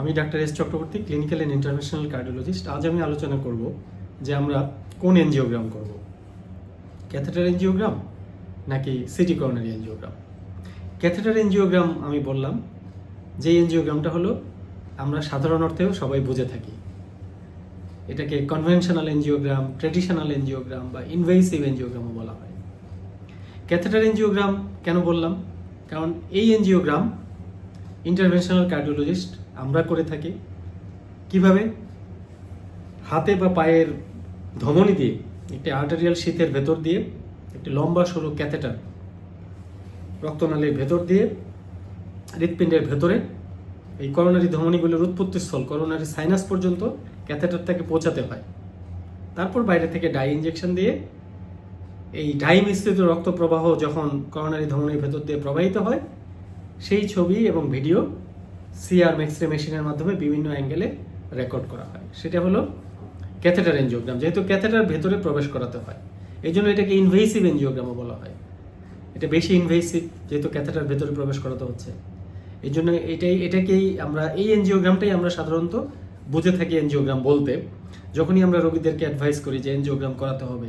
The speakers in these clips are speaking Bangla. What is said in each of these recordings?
আমি doctor S Chakraborty clinical and international cardiologist আজ আমি আলোচনা করব যে আমরা কোন এনজিওগ্রাম করব। ক্যাথেটার এনজিওগ্রাম নাকি CT coronary angiogram catheter angiogram আমি বললাম, যে এনজিওগ্রামটা হলো আমরা সাধারণ অর্থেও সবাই বুঝে থাকি। এটাকে কনভেনশনাল এনজিওগ্রাম ট্রেডিশনাল এনজিওগ্রাম বা ইনভেসিভ এনজিওগ্রামও বলা হয়। ক্যাথেটার এনজিওগ্রাম কেন বললাম? কারণ এই এনজিওগ্রাম ইন্টারভেনশনাল কার্ডিওলজিস্ট আমরা করে থাকি। কীভাবে? হাতে বা পায়ের ধমনী দিয়ে, একটি আর্টারিয়াল শীতের ভেতর দিয়ে, একটি লম্বা সরু ক্যাথেটার রক্তনালীর ভেতর দিয়ে, হৃৎপিণ্ডের ভেতরে এই করোনারি ধমনীগুলোর উৎপত্তিস্থল, করোনারি সাইনাস পর্যন্ত ক্যাথেটারটাকে পৌঁছাতে হয়। তারপর বাইরে থেকে ডাই ইঞ্জেকশন দিয়ে এই ডাই মিশ্রিত রক্ত প্রবাহ যখন করোনারি ধমনীর ভেতর দিয়ে প্রবাহিত হয়, সেই ছবি এবং ভিডিও সিআর মেক্সরে মেশিনের মাধ্যমে বিভিন্ন অ্যাঙ্গেলে রেকর্ড করা হয়। সেটা হলো ক্যাথেটার এনজিওগ্রাম যেহেতু ক্যাথেটার ভেতরে প্রবেশ করাতে হয়। এই জন্য এটাকে ইনভেসিভ এনজিওগ্রামও বলা হয়। এটা বেশি ইনভেসিভ যেহেতু ক্যাথেটার ভেতরে প্রবেশ করাতে হচ্ছে। এই জন্য এটাই, এটাকেই আমরা, এই এনজিওগ্রামটাই আমরা সাধারণত বুঝে থাকি এনজিওগ্রাম বলতে। যখনই আমরা রোগীদেরকে অ্যাডভাইস করি যে এনজিওগ্রাম করাতে হবে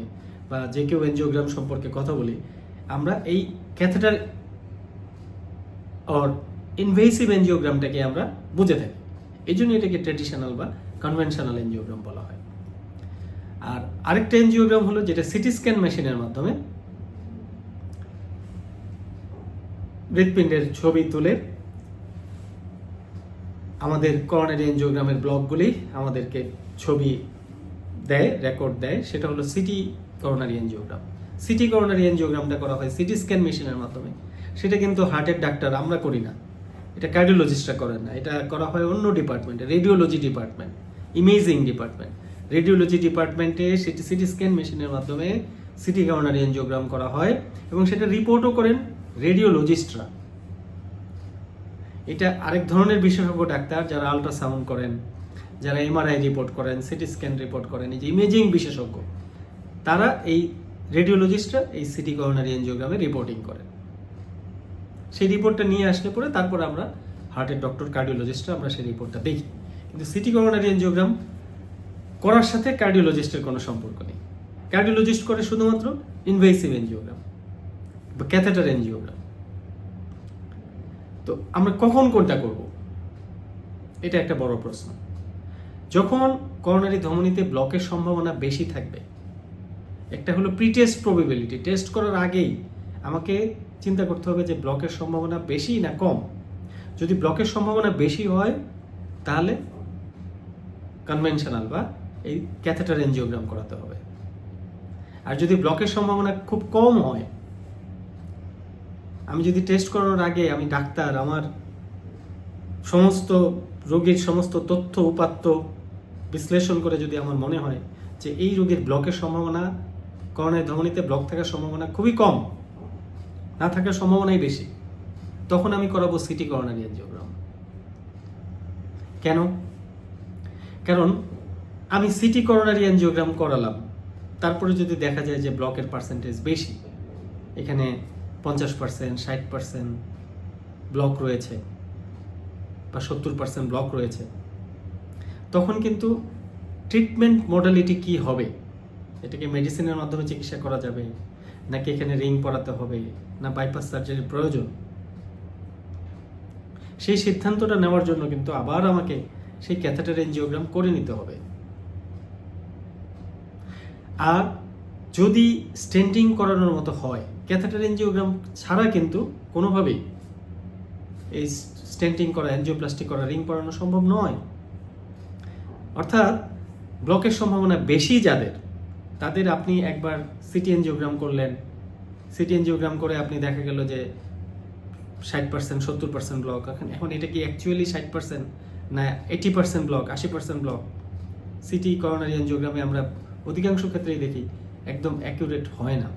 বা যে কেউ এনজিওগ্রাম সম্পর্কে কথা বলি, আমরা এই ক্যাথেটার অর ইনভেসিভ এনজিওগ্রামটাকে আমরা বুঝে থাকি। এই জন্য এটাকে ট্রেডিশনাল বা কনভেনশনাল এনজিওগ্রাম বলা হয়। আর আরেকটা এনজিওগ্রাম হলো যেটা সিটি স্ক্যান মেশিনের মাধ্যমে হৃৎপিণ্ডের ছবি তুলে আমাদের করোনারি এনজিওগ্রামের ব্লকগুলি আমাদেরকে ছবি দেয় রেকর্ড দেয়। সেটা হলো CT coronary angiogram CT coronary এনজিওগ্রামটা করা হয় সিটি স্ক্যান মেশিনের মাধ্যমে। সেটা কিন্তু হার্টের ডাক্তার আমরা করি না। এটা কার্ডিওলজিস্টরা করেন না, এটা করা হয় অন্য ডিপার্টমেন্টে radiology department imaging department radiology ডিপার্টমেন্টে সেটি সিটি স্ক্যান মেশিনের মাধ্যমে সিটি করোনারি এনজিওগ্রাম করা হয় এবং সেটা রিপোর্টও করেন রেডিওলজিস্টরা এটা আরেক ধরনের বিশেষজ্ঞ ডাক্তার যারা আল্ট্রাসাউন্ড করেন, যারা এমআরআই রিপোর্ট করেন সিটি স্ক্যান রিপোর্ট করেন, এই যে ইমেজিং বিশেষজ্ঞ, তারা এই রেডিওলজিস্টরা এই সিটি করোনারি এনজিওগ্রামে রিপোর্টিং করেন। সেই রিপোর্টটা নিয়ে আসলে পরে তারপর আমরা হার্টের ডক্টর কার্ডিওলজিস্টরা আমরা সেই রিপোর্টটা দেখি। কিন্তু সিটি করোনারি এনজিওগ্রাম করার সাথে কার্ডিওলজিস্টের কোনো সম্পর্ক নেই। কার্ডিওলজিস্ট করে শুধুমাত্র ইনভেসিভ এনজিওগ্রাম বা ক্যাথেটার এনজিওগ্রাম তো আমরা কখন কোনটা করব? এটা একটা বড় প্রশ্ন। যখন করোনারি ধমনীতে ব্লকের সম্ভাবনা বেশি থাকবে, একটা হলো প্রি টেস্ট প্রবিবিলিটি টেস্ট করার আগেই আমাকে চিন্তা করতে হবে যে ব্লকের সম্ভাবনা বেশি না কম। যদি ব্লকের সম্ভাবনা বেশি হয়, তাহলে কনভেনশনাল বা এই ক্যাথেটার এনজিওগ্রাম করাতে হবে। আর যদি ব্লকের সম্ভাবনা খুব কম হয়, আমি যদি টেস্ট করানোর আগে আমি ডাক্তার, আমার সমস্ত রোগীর সমস্ত তথ্য, উপাত্ত বিশ্লেষণ করে যদি আমার মনে হয় যে এই রোগীর ব্লকের সম্ভাবনা, করোনায় ধমনীতে ব্লক থাকার সম্ভাবনা খুবই কম না থাকার সম্ভাবনাই বেশি। তখন আমি করাবো সিটি করোনারি এনজিওগ্রাম। কেন? কারণ আমি সিটি করোনারি এনজিওগ্রাম করালাম। তারপরে যদি দেখা যায় যে ব্লকের পার্সেন্টেজ বেশি, এখানে পঞ্চাশ পার্সেন্ট ষাট পার্সেন্ট ব্লক রয়েছে বা সত্তর পার্সেন্ট ব্লক রয়েছে, তখন কিন্তু ট্রিটমেন্ট মডালিটি কি হবে? এটাকে মেডিসিনের মাধ্যমে চিকিৎসা করা যাবে। নাকি এখানে রিং পরাতে হবে, না বাইপাস সার্জারির প্রয়োজন? সেই সিদ্ধান্তটা নেওয়ার জন্য কিন্তু আবার আমাকে সেই ক্যাথেটার এনজিওগ্রাম করে নিতে হবে। আর যদি স্টেন্টিং করানোর মতো হয় ক্যাথেটার এনজিওগ্রাম ছাড়া কিন্তু কোনোভাবেই এই স্টেন্টিং করা এনজিওপ্লাস্টিক করা রিং পরানো সম্ভব নয়। অর্থাৎ ব্লকের সম্ভাবনা বেশি যাদের তাদের আপনি একবার সিটি এনজিওগ্রাম করলেন। সিটি এনজিওগ্রাম করে আপনি দেখা গেল যে ষাট পার্সেন্ট সত্তর পার্সেন্ট ব্লক এখন এটা কি অ্যাকচুয়ালি ষাট পার্সেন্ট না এইটি পার্সেন্ট ব্লক আশি পার্সেন্ট ব্লক সিটি করোনারি এনজিওগ্রামে আমরা অধিকাংশ ক্ষেত্রেই দেখি একদম অ্যাকিউরেট হয় না।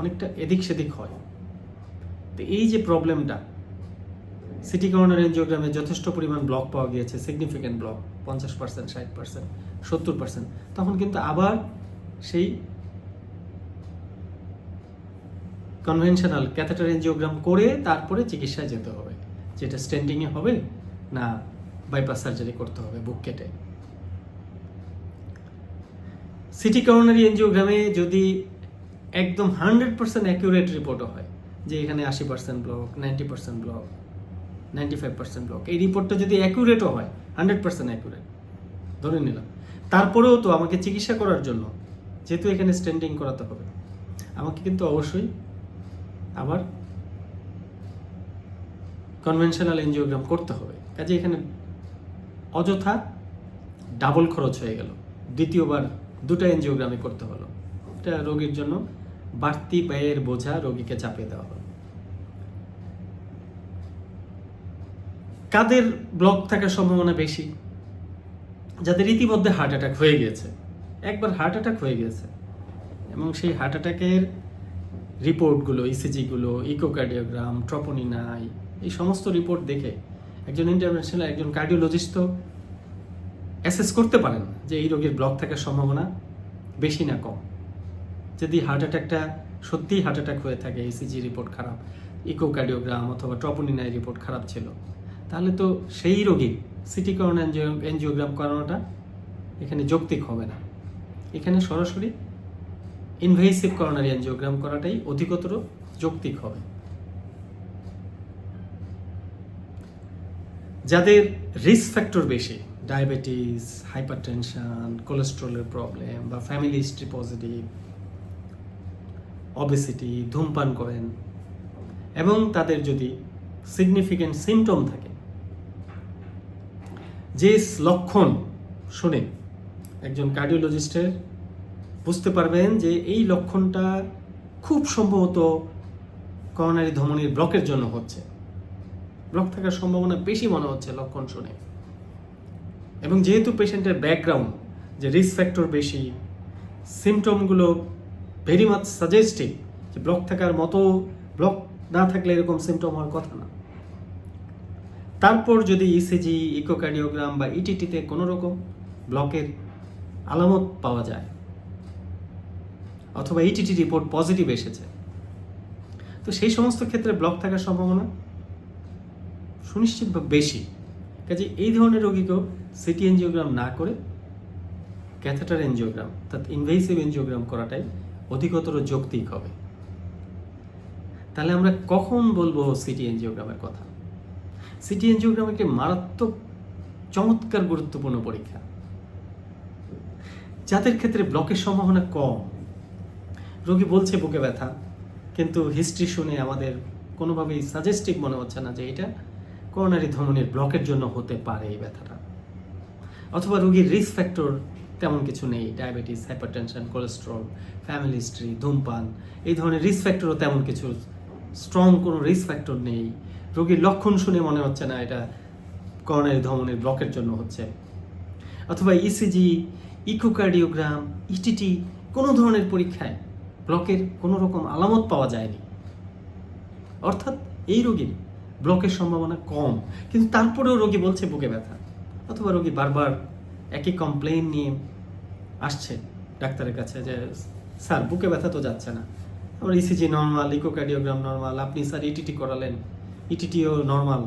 অনেকটা এদিক সেদিক হয়। তো এই যে প্রবলেমটা সিটি করোনার এনজিওগ্রামে যথেষ্ট পরিমাণ ব্লক পাওয়া গিয়েছে সিগনিফিক্যান্ট ব্লক পঞ্চাশ পার্সেন্ট ষাট পার্সেন্ট সত্তর পার্সেন্ট তখন কিন্তু আবার সেই কনভেনশনাল ক্যাথেটার এনজিওগ্রাম করে তারপরে চিকিৎসায় যেতে হবে। যেটা স্টেন্ডিংয়ে হবে না বাইপাস সার্জারি করতে হবে বুক কেটে। সিটি করোনারি এনজিওগ্রামে যদি একদম হান্ড্রেড পার্সেন্ট অ্যাকিউরেট রিপোর্টও হয়, যে এখানে আশি percent block ninety percent block ninety five percent block এই রিপোর্টটা যদি অ্যাকিউরেটও হয় হান্ড্রেড পার্সেন্ট অ্যাকিউরেট ধরে নিলাম। তারপরেও তো আমাকে চিকিৎসা করার জন্য যেহেতু এখানে স্ট্যান্ডিং করাতে হবে। আমাকে কিন্তু অবশ্যই আবার কনভেনশনাল এনজিওগ্রাম করতে হবে। কাজে এখানে অযথা ডাবল খরচ হয়ে গেল। দ্বিতীয়বার দুটো এনজিওগ্রামই করতে হলো। এটা রোগীর জন্য বাড়তি ব্যয়ের বোঝা রোগীকে চাপিয়ে দেওয়া হলো। কাদের ব্লক থাকার সম্ভাবনা বেশি? যাদের ইতিমধ্যে হার্ট অ্যাটাক হয়ে গিয়েছে। একবার হার্ট অ্যাটাক হয়ে গিয়েছে এবং সেই হার্ট অ্যাটাকের রিপোর্টগুলো ইসিজিগুলো ইকোকার্ডিওগ্রাম ট্রপোনিনাই এই সমস্ত রিপোর্ট দেখে একজন ইন্টারন্যাশনাল একজন কার্ডিওলজিস্ট তো অ্যাসেস করতে পারেন যে এই রোগীর ব্লক থাকার সম্ভাবনা বেশি না কম। যদি হার্ট অ্যাটাকটা সত্যিই হার্ট অ্যাটাক হয়ে থাকে ইসিজি রিপোর্ট খারাপ ইকোকার্ডিওগ্রাম অথবা ট্রপোনিনাই রিপোর্ট খারাপ ছিল, তাহলে তো সেই রোগীর সিটি করোনা এনজিওগ্রাম করানোটা এখানে যৌক্তিক হবে না। এখানে সরাসরি ইনভেসিভ করোনারি এনজিওগ্রাম করাটাই অধিকতর যৌক্তিক হবে। যাদের রিস্ক ফ্যাক্টর বেশি ডায়াবেটিস হাইপার হাইপারটেনশন কোলেস্ট্রলের প্রবলেম বা ফ্যামিলি হিস্ট্রি পজিটিভ অবেসিটি ধূমপান করেন এবং তাদের যদি সিগনিফিক্যান্ট সিমটম থাকে, যে লক্ষণ শুনে একজন কার্ডিওলজিস্টের বুঝতে পারবেন যে এই লক্ষণটা খুব সম্ভবত করোনারি ধমনির ব্লকের জন্য হচ্ছে। ব্লক থাকার সম্ভাবনা বেশি মনে হচ্ছে লক্ষণ শুনে। এবং যেহেতু পেশেন্টের ব্যাকগ্রাউন্ড যে রিস্ক ফ্যাক্টর বেশি সিমটমগুলো ভেরি মাচ সাজেস্টিভ যে ব্লক থাকার মতো ব্লক না থাকলে এরকম সিমটম হওয়ার কথা না। তারপর যদি E ইসিজি ইকোকার্ডিওগ্রাম বা ইটিটিতে কোনো রকম ব্লকের আলামত পাওয়া যায়। অথবা ইটিটি রিপোর্ট পজিটিভ এসেছে। তো সেই সমস্ত ক্ষেত্রে ব্লক থাকার সম্ভাবনা সুনিশ্চিত বেশি। কাজে এই ধরনের রোগীকেও সিটি এনজিওগ্রাম না করে ক্যাথেটার এনজিওগ্রাম অর্থাৎ ইনভেসিভ এনজিওগ্রাম করাটাই অধিকতর যৌক্তিক হবে। তাহলে আমরা কখন বলব সিটি এনজিওগ্রামের কথা? সিটি এনজিওগ্রাম একটি মারাত্মক, চমৎকার, গুরুত্বপূর্ণ পরীক্ষা। যাদের ক্ষেত্রে ব্লকের সম্ভাবনা কম, রোগী বলছে বুকে ব্যথা, কিন্তু হিস্ট্রি শুনে আমাদের কোনোভাবেই সাজেস্টিভ মনে হচ্ছে না যে এটা করোনারি ধমনির ব্লকের জন্য হতে পারে এই ব্যথাটা। অথবা রোগীর রিস্ক ফ্যাক্টর তেমন কিছু নেই diabetes hypertension cholesterol family history ধূমপান, এই ধরনের রিস্ক ফ্যাক্টরও তেমন কিছু স্ট্রং কোনো রিস্ক ফ্যাক্টর নেই। রোগীর লক্ষণ শুনে মনে হচ্ছে না এটা করোনারি ধমনির ব্লকের জন্য হচ্ছে। অথবা E ECG echocardiogram ETT E কোনো ধরনের পরীক্ষায় ব্লকের কোনো রকম আলামত পাওয়া যায়নি। অর্থাৎ এই রোগীর ব্লকের সম্ভাবনা কম, কিন্তু তারপরেও রোগী বলছে বুকে ব্যথা, অথবা রোগী বারবার একই কমপ্লেন নিয়ে আসছে ডাক্তারের কাছে যে, স্যার, বুকে ব্যথা তো যাচ্ছে না। আমার ইসিজি নর্মাল ইকোকার্ডিওগ্রাম নর্মাল আপনি স্যার ইটিটি করালেন ইটিটিও নর্মাল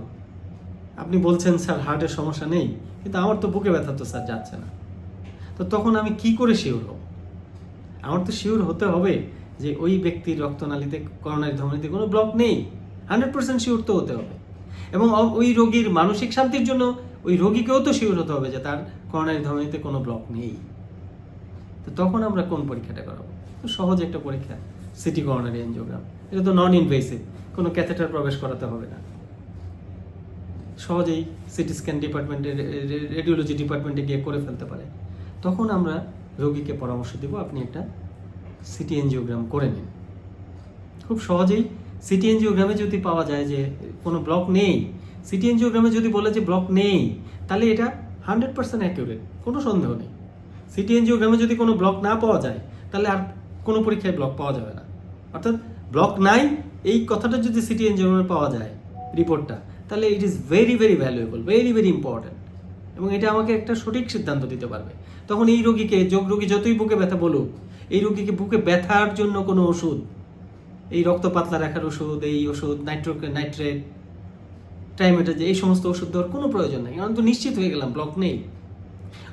আপনি বলছেন, স্যার হার্টের সমস্যা নেই, কিন্তু আমার তো বুকে ব্যথা তো স্যার যাচ্ছে না। তো তখন আমি কি করে শিওর হব? আমার তো শিওর হতে হবে যে ওই ব্যক্তির রক্তনালীতে, করোনারি ধমনীতে কোনো ব্লক নেই। হান্ড্রেড পার্সেন্ট শিওর তো হতে হবে। এবং ওই রোগীর মানসিক শান্তির জন্য ওই রোগীকেও তো শিওর হতে হবে যে তার করোনারি ধমনীতে কোনো ব্লক নেই। তো তখন আমরা কোন পরীক্ষাটা করাবো? তো সহজ একটা পরীক্ষা, সিটি করোনারি এনজিওগ্রাম। এটা তো নন ইনভেসিভ কোনো ক্যাথেটার প্রবেশ করাতে হবে না। সহজেই সিটি স্ক্যান ডিপার্টমেন্টে রেডিওলজি ডিপার্টমেন্টে গিয়ে করে ফেলতে পারে। তখন আমরা রোগীকে পরামর্শ দেব, আপনি একটা সিটি এনজিওগ্রাম করে নিন। খুব সহজেই সিটি এনজিওগ্রামে যদি পাওয়া যায় যে কোনো ব্লক নেই সিটি এনজিওগ্রামে যদি বলে যে ব্লক নেই, তাহলে এটা হান্ড্রেড পার্সেন্ট অ্যাকিউরেট কোনো সন্দেহ নেই। সিটি এনজিওগ্রামে যদি কোনো ব্লক না পাওয়া যায়, তাহলে আর কোনো পরীক্ষায় ব্লক পাওয়া যাবে না। অর্থাৎ ব্লক নাই, এই কথাটা যদি সিটি এনজিওগ্রামে পাওয়া যায় রিপোর্টটা তাহলে it is very very valuable very very important এবং এটা আমাকে একটা সঠিক সিদ্ধান্ত দিতে পারবে। তখন এই রোগীকে, যোগ রোগী যতই বুকে ব্যথা বলুক, এই রোগীকে বুকে ব্যথার জন্য কোনো ওষুধ, এই রক্ত পাতলা রাখার ওষুধ, এই ওষুধ, নাইট্রো, নাইট্রেট টাইমেটা যে এই সমস্ত ওষুধ দেওয়ার কোনো প্রয়োজন নেই। কারণ তো নিশ্চিত হয়ে গেলাম ব্লক নেই।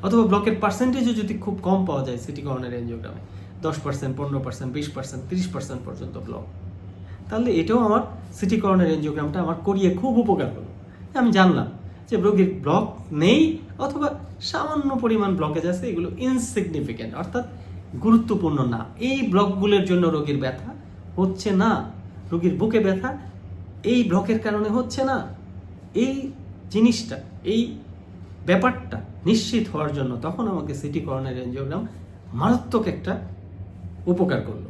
অথবা ব্লকের পার্সেন্টেজও যদি খুব কম পাওয়া যায় সিটি কর্নার এনজিওগ্রামে দশ পার্সেন্ট পনেরো পার্সেন্ট বিশ পার্সেন্ট তিরিশ পার্সেন্ট পর্যন্ত ব্লক তাহলে এটাও আমার সিটি কর্নার এনজিওগ্রামটা আমার করিয়ে খুব উপকার হলো। আমি জানলাম। যে রোগীর ব্লক নেই অথবা সামান্য পরিমাণ ব্লকেজ আছে, এগুলো ইনসিগনিফিক্যান্ট অর্থাৎ গুরুত্বপূর্ণ না। এই ব্লকগুলোর জন্য রোগীর ব্যথা হচ্ছে না। রোগীর বুকে ব্যথা, এই ব্লকের কারণে হচ্ছে না। এই জিনিসটা, এই ব্যাপারটা নিশ্চিত হওয়ার জন্য তখন আমাকে সিটি কর্নার এনজিওগ্রাম মারাত্মক একটা উপকার করল।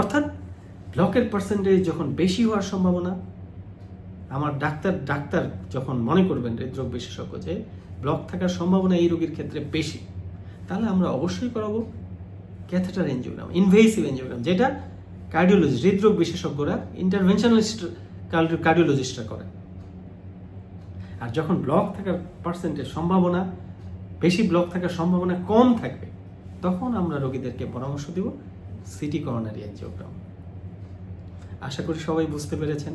অর্থাৎ ব্লকের পার্সেন্টেজ যখন বেশি হওয়ার সম্ভাবনা আমার ডাক্তার ডাক্তার যখন মনে করবেন হৃদরোগ বিশেষজ্ঞ যে ব্লক থাকার সম্ভাবনা এই রোগীর ক্ষেত্রে বেশি, তাহলে আমরা অবশ্যই করাবো ক্যাথেটার এনজিওগ্রাম ইনভেসিভ এনজিওগ্রাম যেটা কার্ডিওলজিস্ট হৃদরোগ বিশেষজ্ঞরা ইন্টারভেনশনালিস্ট কার্ডিওলজিস্টরা করে আর যখন ব্লক থাকার পার্সেন্টের সম্ভাবনা, বেশি ব্লক থাকার সম্ভাবনা কম থাকবে, তখন আমরা রোগীদেরকে পরামর্শ দিব সিটি করোনারি এনজিওগ্রাম আশা করি সবাই বুঝতে পেরেছেন।